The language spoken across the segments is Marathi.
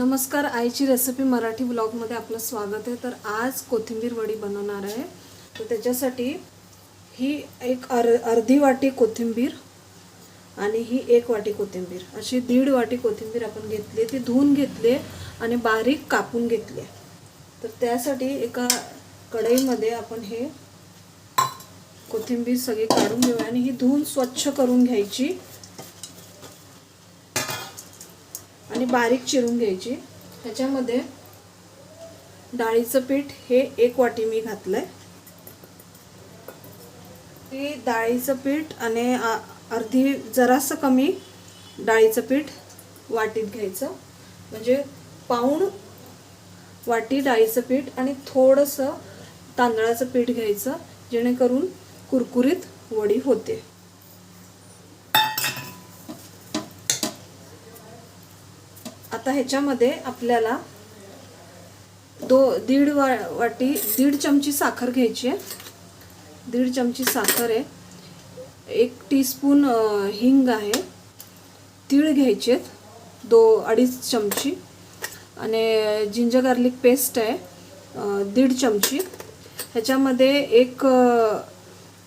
नमस्कार आईची रेसिपी मराठी ब्लॉगमध्ये आपलं स्वागत आहे. तर आज कोथिंबीर वडी बनवणार आहे. तर त्याच्यासाठी ही एक अर अर्धी वाटी कोथिंबीर आणि ही एक वाटी कोथिंबीर. अशी दीड वाटी कोथिंबीर आपण घेतली. ती धुवून घेतली आणि बारीक कापून घेतली. तर त्यासाठी एका कढईमध्ये आपण हे कोथिंबीर सगळी काढून घेऊया आणि ही धुवून स्वच्छ करून घ्यायची. आणि बारीक चिरून घ्यायची. ह्याच्यामध्ये डाळीचं पीठ हे एक वाटी मी घातलंय. ते डाळीचं पीठ आणि अर्धी जरासं कमी डाळीचं पीठ वाटीत घ्यायचं. म्हणजे पाऊण वाटी डाळीचं पीठ आणि थोडंसं तांदळाचं पीठ घ्यायचं जेणेकरून कुरकुरीत वडी होते. आता ह्याच्यामध्ये आपल्याला दो दीड वा वाटी दीड चमची साखर घ्यायची आहे. दीड चमची साखर आहे. एक टीस्पून हिंग आहे. तीळ घ्यायचे आहेत. दो अडीच चमची. आणि जिंजर गार्लिक पेस्ट आहे. दीड चमची. ह्याच्यामध्ये एक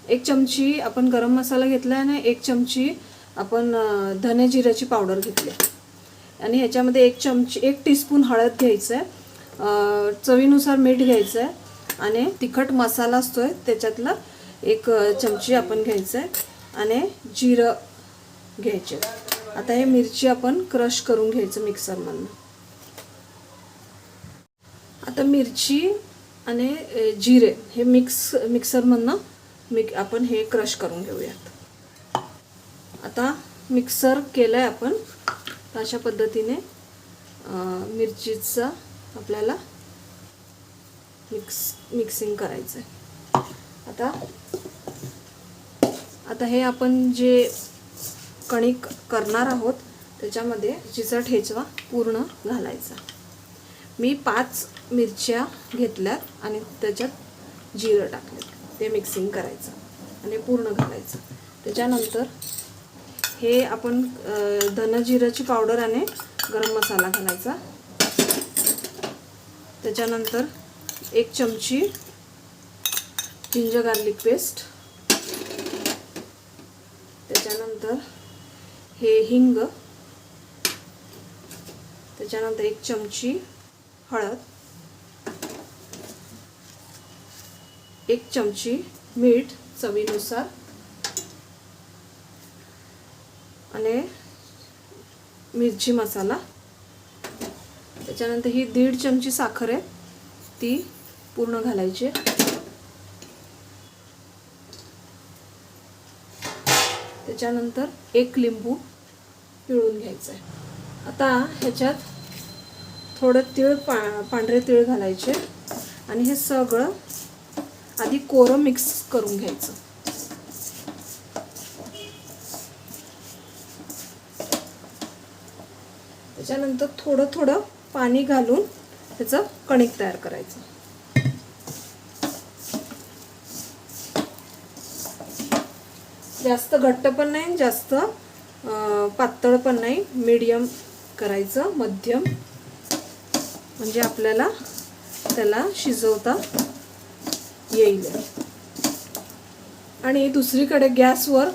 एक चमची आपण गरम मसाला घेतला आहे आणि एक चमची आपण धने जिऱ्याची पावडर घेतली आहे. आणि ह्याच्यामध्ये एक चमची एक टीस्पून हळद घ्यायचं आहे चवीनुसार मीठ घ्यायचं आहे आणि तिखट मसाला असतोय त्याच्यातला एक चमची आपण घ्यायचं आहे आणि जिरं घ्यायचे. आता हे मिरची आपण क्रश करून घ्यायचं मिक्सरमधनं. आता मिरची आणि जिरे हे मिक्स मिक्सरमधनं मिक आपण हे क्रश करून घेऊयात. आता मिक्सर केलं आहे आपण. तर अशा पद्धतीने मिरचीचं मिरचीचा आपल्याला मिक्स मिक्सिंग करायचं आहे आता आता हे आपण जे कणिक करणार आहोत त्याच्यामध्ये मिरचीचा ठेचवा पूर्ण घालायचा. मी पाच मिरच्या घेतल्यात आणि त्याच्यात जिरं टाकलं ते मिक्सिंग करायचं आणि पूर्ण घालायचं. त्याच्यानंतर हे आपण अ, धनजिराची पावडर आणि गरम मसाला घालायचा. त्याच्यानंतर एक चमची जिंजर गार्लिक पेस्ट त्याच्यानंतर हे हिंग. त्याच्यानंतर एक चमची हळद. एक चमची मीठ चवीनुसार. आणि मिरची मसाला. त्याच्यानंतर ही दीड चमची साखर आहे. ती पूर्ण घालायची त्याच्यानंतर एक लिंबू पिळून घ्यायचं आहे. आता ह्याच्यात थोडं तीळ पा पांढरे तीळ घालायचे. आणि हे सगळं आधी कोरं मिक्स करून घ्यायचं. त्याच्यानंतर थोडं थोडं पाणी घालून त्याचं कणिक तयार करायचं. जास्त घट्ट पण नाही जास्त पातळ पण नाही. मीडियम करायचं मध्यम. म्हणजे आपल्याला त्याला शिजवता येईल. आणि दुसरीकडे गॅसवर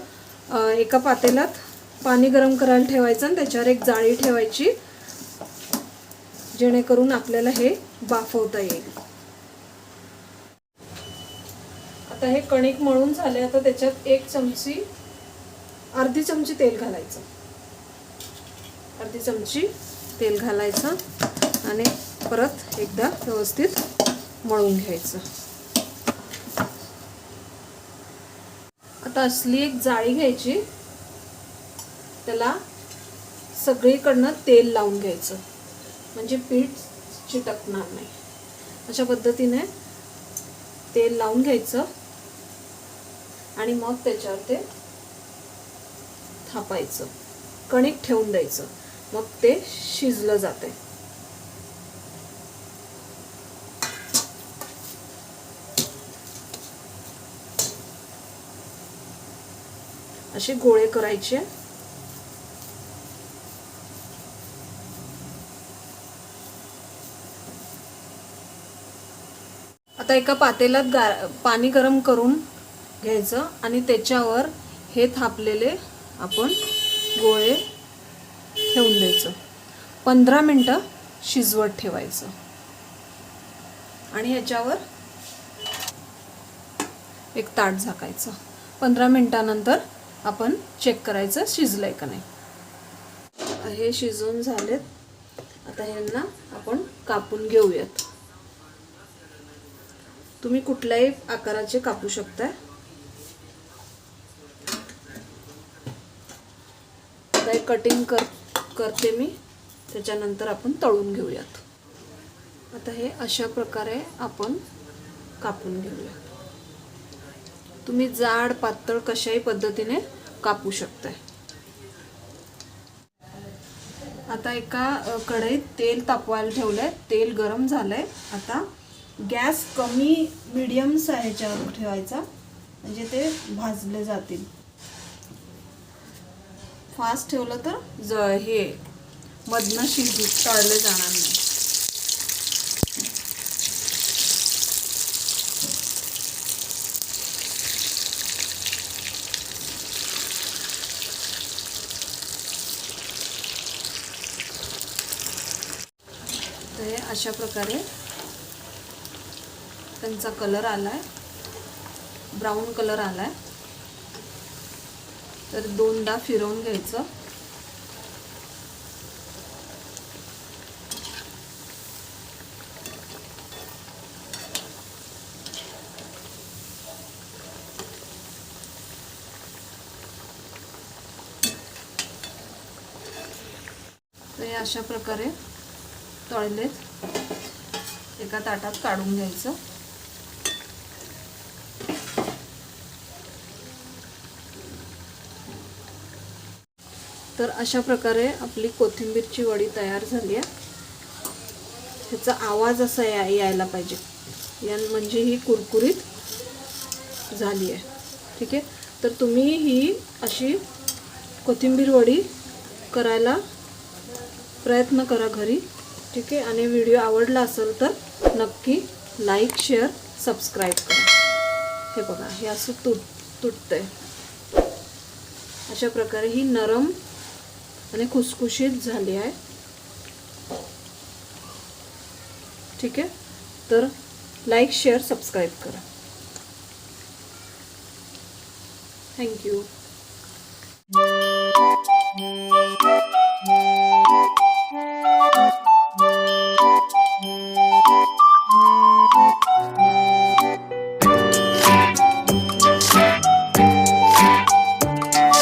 एका पातेल्यात पाणी गरम करायला ठेवायचं आणि त्याच्यावर एक जाळी ठेवायची. जेणेकरून आपल्याला हे बाफवता येईल. आता हे कणिक मळून झाले आता त्याच्यात एक चमची अर्धी चमची तेल घालायचं. अर्धी चमची तेल घालायचं आणि परत एकदा व्यवस्थित मळून घ्यायचं. आता असली एक जाळी घ्यायची त्याला सगळीकडनं तेल लावून घ्यायचं. म्हणजे पीठ चिटकणार नाही. अशा पद्धतीने तेल लावून घ्यायचं आणि मग त्याच्यावर ते थापायचं. कणिक ठेवून द्यायचं. मग ते शिजलं जाते असे गोळे करायचे. आता एका पातेल्यात गा पाणी गरम करून घ्यायचं आणि त्याच्यावर हे थापलेले आपण गोळे ठेवून द्यायचं. पंधरा मिनटं शिजवत ठेवायचं. आणि ह्याच्यावर एक ताट झाकायचं. पंधरा मिनटानंतर आपण चेक करायचं शिजलंय का नाही. हे शिजून झालेत. आता ह्यांना आपण कापून घेऊयात. तुम्ही कुठल्याही आकाराचे कापू शकता आता कटिंग कर करते मी. त्याच्यानंतर आपण तळून घेऊयात. आता हे अशा प्रकारे आपण कापून घेऊयात. तुम्ही जाड पातळ कशाही पद्धतीने कापू शकताय. आता एका कढईत तेल तापवायला ठेवलंय. तेल गरम झालंय. आता गॅस कमी मिडियम ह्याच्यावर ठेवायचा. म्हणजे ते भाजले जातील. फास्ट ठेवलं तर ज हे मधनं शिजू टाळले जाणार नाही. तर अशा प्रकारे त्यांचा कलर आलाय. ब्राऊन कलर आलाय. तर दोनदा फिरवून घ्यायचं. तर हे अशा प्रकारे तळलेत. एका ताटात काढून घ्यायचं. तर अशा प्रकारे आपली कोथिंबीरची वडी तयार झाली आहे. ह्याचा आवाज असा या यायला पाहिजे. या म्हणजे ही कुरकुरीत झाली आहे. ठीक आहे? तर तुम्ही ही अशी कोथिंबीर वडी करायला प्रयत्न करा घरी. ठीक आहे? आणि व्हिडिओ आवडला असेल तर नक्की लाईक शेअर सबस्क्राईब करा. हे बघा हे असं तुट तुटतं आहे अशा प्रकारे ही नरम आणि खुसखुशीत झाली आहे. ठीक आहे? तर लाईक शेअर सबस्क्राईब करा. Thank you